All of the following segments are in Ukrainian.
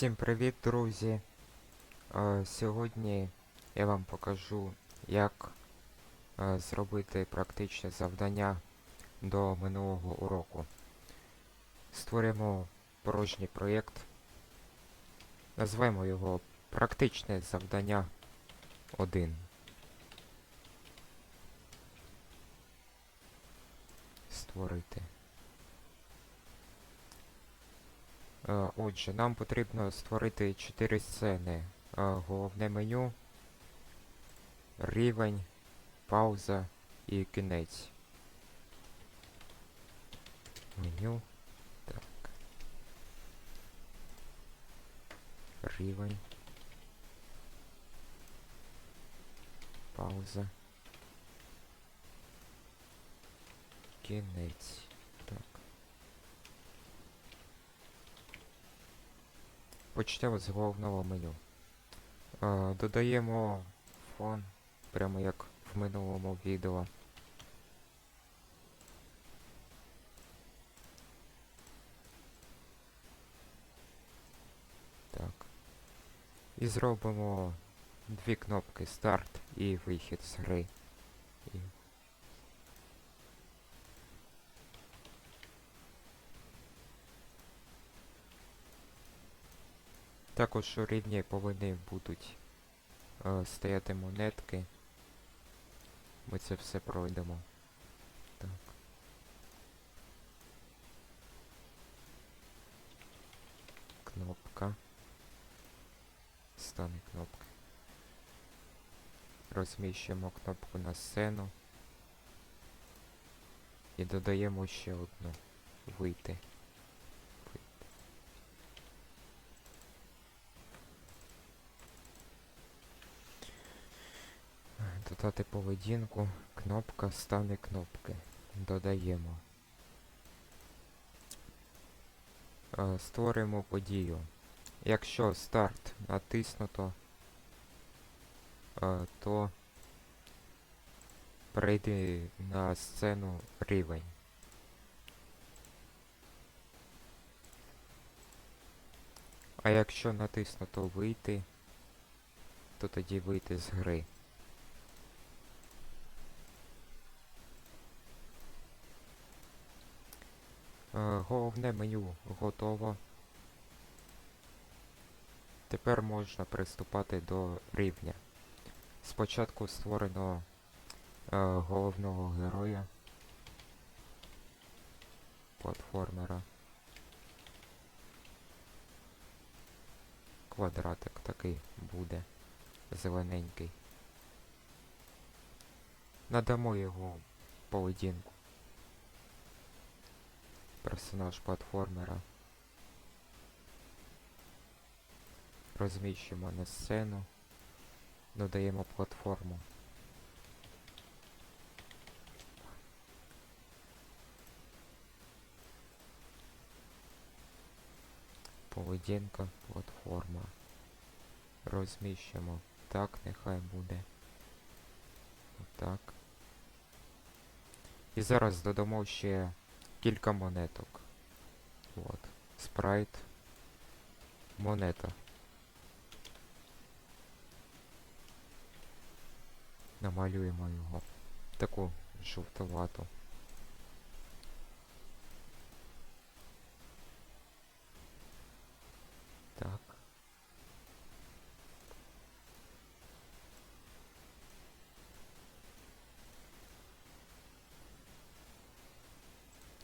Всім привіт, друзі! Е, Сьогодні я вам покажу, як е, зробити практичне завдання до минулого уроку. Створимо порожній проєкт. Назвемо його Практичне завдання 1. Створити. Е, Отже, нам потрібно створити 4 сцени. Е, Головне меню, рівень, пауза і кінець. Меню. Так. Рівень. Пауза. Кінець. Так. Почнемо з головного меню. Е, додаємо фон, прямо як в минулому відео. Так. І зробимо дві кнопки старт і вихід з гри. Також у рівні повинні будуть е, стояти монетки. Ми це все пройдемо. Так. Кнопка. Стане кнопки. Розміщуємо кнопку на сцену. І додаємо ще одну. Вийти. Додати поведінку, кнопка стане кнопки. Додаємо. Е, Створимо подію. Якщо старт натиснуто, е, то перейди на сцену рівень. А якщо натиснуто вийти, то тоді вийти з гри. Е, Головне меню готово. Тепер можна приступати до рівня. Спочатку створено е, головного героя, платформера. Квадратик такий буде, зелененький. Надамо його поведінку персонаж платформера. Розміщимо на сцену, додаємо платформу. Поведінка, платформа. Розміщимо. Так, нехай буде. Отак. І зараз додамо ще кілька монеток. От. Спрайт. Монета. Намалюємо його. Таку жовтовату. Так.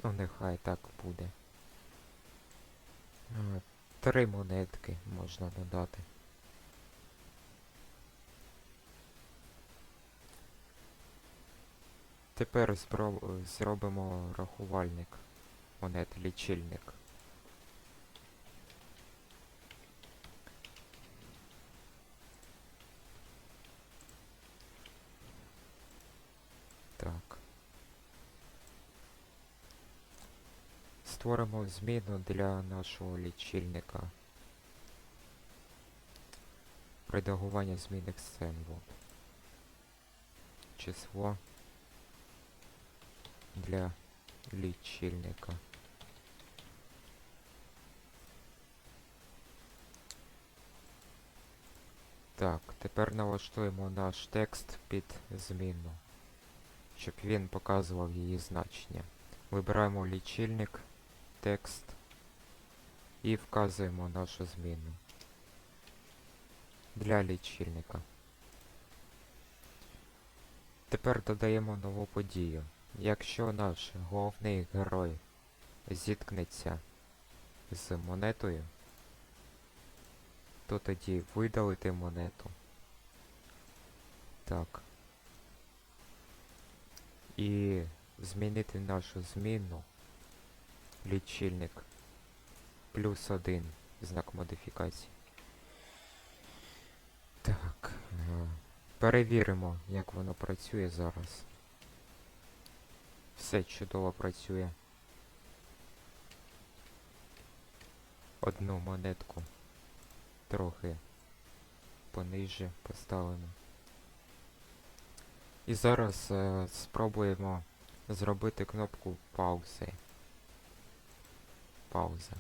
Ну, нехай так буде. Три монетки можна додати. Тепер зробимо рахувальник монет лічильник. Створимо зміну для нашого лічильника. Редагування змінних сцен. Вот. Число для лічильника. Так, тепер налаштуємо наш текст під зміну, щоб він показував її значення. Вибираємо лічильник, текст і вказуємо нашу зміну для лічильника. Тепер додаємо нову подію. Якщо наш головний герой зіткнеться з монетою, то тоді видалити монету. Так. І змінити нашу зміну лічильник плюс один знак модифікації. Так. е, Перевіримо, як воно працює зараз. Все чудово працює. Одну монетку трохи пониже поставимо. І зараз е, спробуємо зробити кнопку паузи. Пауза.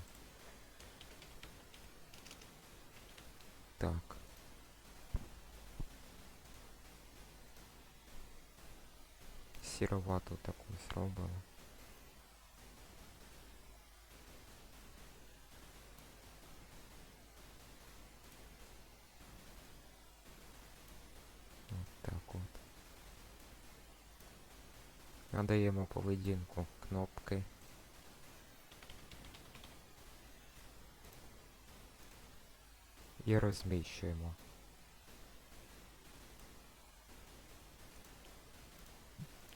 Так. Сіровату таку зробимо. От так от. Надаємо поведінку кнопки. І розміщуємо.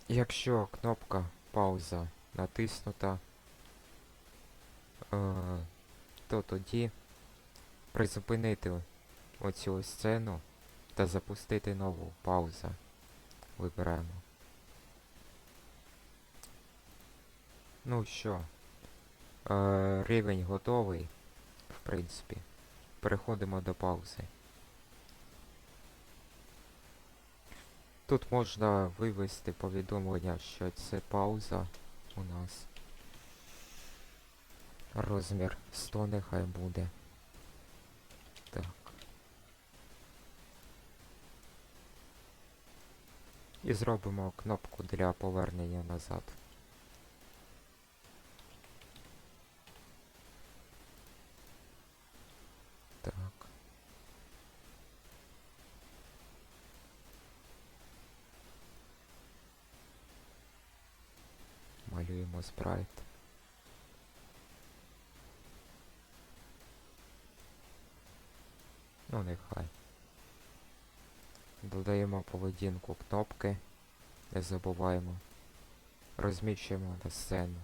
Якщо кнопка пауза натиснута, е, то тоді призупинити оцю сцену та запустити нову пауза. Вибираємо. Ну що, е, рівень готовий, в принципі. Переходимо до паузи. Тут можна вивести повідомлення, що це пауза у нас. Розмір 100 нехай буде. Так. І зробимо кнопку для повернення назад. Так. Малюємо спрайт. Ну, нехай. Додаємо поведінку кнопки. Не забуваємо. Розміщуємо на сцену.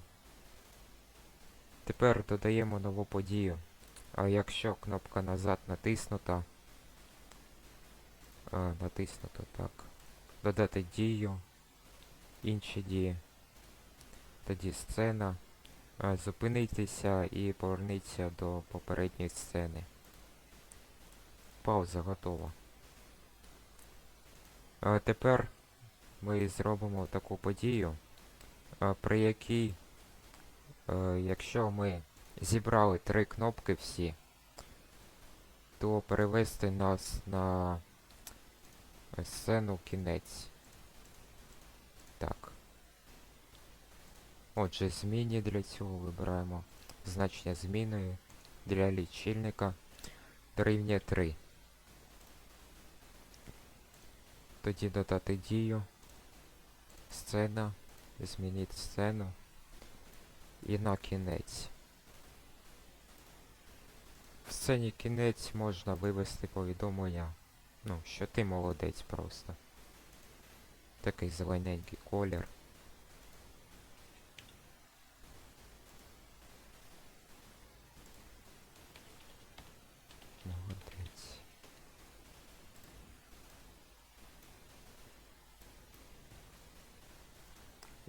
Тепер додаємо нову подію. А якщо кнопка назад натиснута, а, натиснуто так. Додати дію, інші дії. Тоді сцена. А, зупинитися і поверніться до попередньої сцени. Пауза готова. Тепер ми зробимо таку подію, при якій, е, якщо ми зібрали три кнопки всі, то перевести нас на сцену кінець. Так. Отже, зміни для цього вибираємо значення зміною для лічильника дорівнює 3. Тоді додати дію, сцена, змінити сцену і на кінець. В сцені кінець можна вивести повідомлення, ну, що ти молодець просто. Такий зелененький колір. Молодець.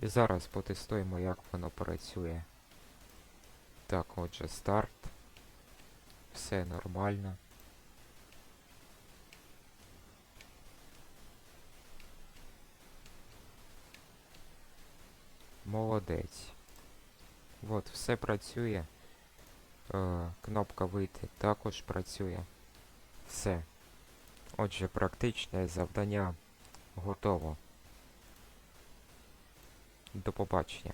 І зараз потестуємо, як воно працює. Так, отже, старт. Все нормально. Молодець. От, все працює. Е, кнопка вийти також працює. Все. Отже, практичне завдання готово. До побачення.